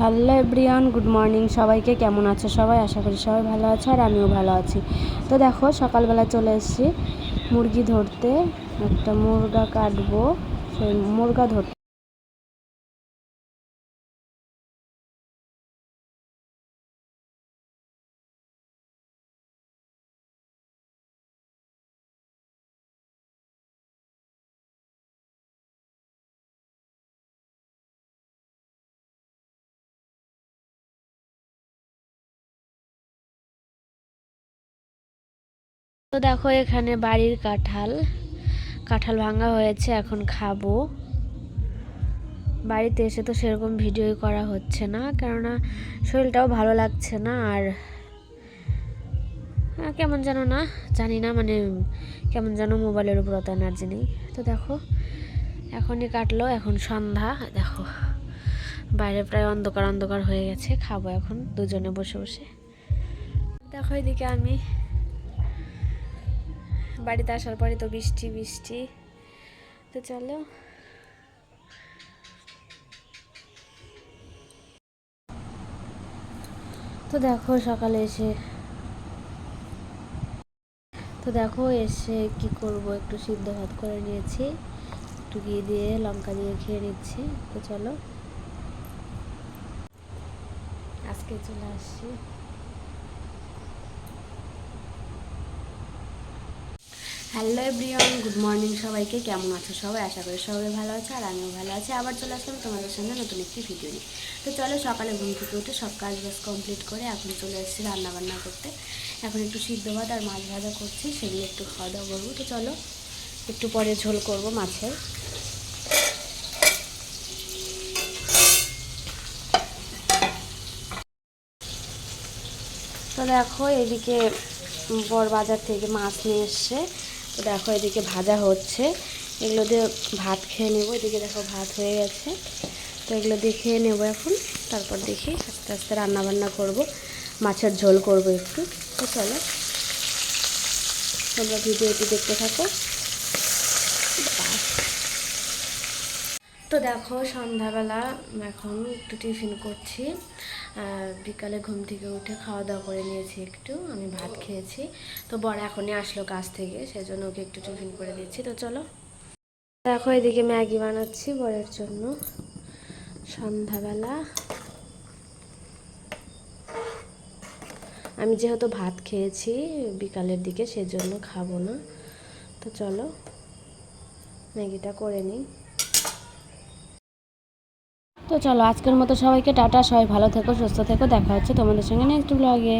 Hello everyone, good morning. সবাইকে কেমন আছে সবাই? আশা করি সবাই ভালো আছে আর আমিও ভালো আছি। তো দেখো, সকালবেলা চলে এসেছি মুরগি ধরতে। একটা মুরগা কাটবো, সেই মুরগা ধরতে তো দেখো, এখানে বাড়ির কাঁঠাল। কাঁঠাল ভাঙা হয়েছে, এখন খাব। বাড়িতে এসে তো সেরকম ভিডিওই করা হচ্ছে না, কেননা শরীরটাও ভালো লাগছে না, আর কেমন যেন না, জানি না মানে কেমন যেন মোবাইলের উপর অত এনার্জি নেই। তো দেখো, এখনই কাটলো, এখন সন্ধ্যা, দেখো। বাইরে প্রায় অন্ধকার অন্ধকার হয়ে গেছে, খাব এখন, দুজনে বসে বসে। দেখো এদিকে আমি বাড়িতে আসার পরে তো বৃষ্টি বৃষ্টি। তো চলো। তো দেখো সকালে এসে, তো দেখো এসে কি করব? একটু সিদ্ধ ভাত করে নিয়েছি, একটু ঘি দিয়ে লঙ্কা দিয়ে খেয়ে নিচ্ছি। তো চলো। আজকে চলে আসছি। হ্যালো এভরিওয়ান গুড মর্নিং সবাইকে, কেমন আছো সবাই? আশা করি সবাই ভালো আছে আর আমিও ভালো আছি। আবার চলে আসলাম তোমাদের সঙ্গে নতুন একটি ভিডিও নিয়ে। তো চলো সকালে ঘুম থেকে উঠে সব কাজ বাজ কমপ্লিট করে এখন চলে এসেছি রান্না বান্না করতে। এখন একটু সিদ্ধ ভাত আর মাছ ভাজা করছি, সেগুলো একটু খাওয়া দাওয়া করব। তো চলো একটু পরে ঝোল করব মাছের। তো দেখো এদিকে বর বাজার থেকে মাছ নিয়ে এসছে। দেখো, এদিকে ভাজা হচ্ছে। এগুলো দিয়ে ভাত খেয়ে নেব। এদিকে দেখো, ভাত হয়ে গেছে। তো এগুলো দিয়ে খেয়ে নেব এখন। তারপর দেখি আস্তে আস্তে রান্না বান্না করব। মাছের ঝোল করব একটু। তো চলো, তোমরা ভিডিওটি দেখতে থাকো। তো দেখো, সন্ধ্যাবেলা এখন একটু টিফিন করছি। বিকালে ঘুম থেকে উঠে খাওয়া দাওয়া করে নিয়েছি একটু, আমি ভাত খেয়েছি। তো বড় এখনই আসলো কাজ থেকে, সেজন্য ওকে একটু টিফিন করে দিচ্ছি। তো চলো। দেখো, এদিকে ম্যাগি বানাচ্ছি বরের জন্য। সন্ধ্যাবেলা আমি যেহেতু ভাত খেয়েছি বিকালের দিকে, সেজন্য খাব না। তো চলো, ম্যাগিটা করে নিই। তো চলো, আজকের মতো সবাইকে টাটা, সবাই ভালো থেকো, সুস্থ থেকো, দেখা হচ্ছে তোমাদের সঙ্গে নেক্সট ব্লগে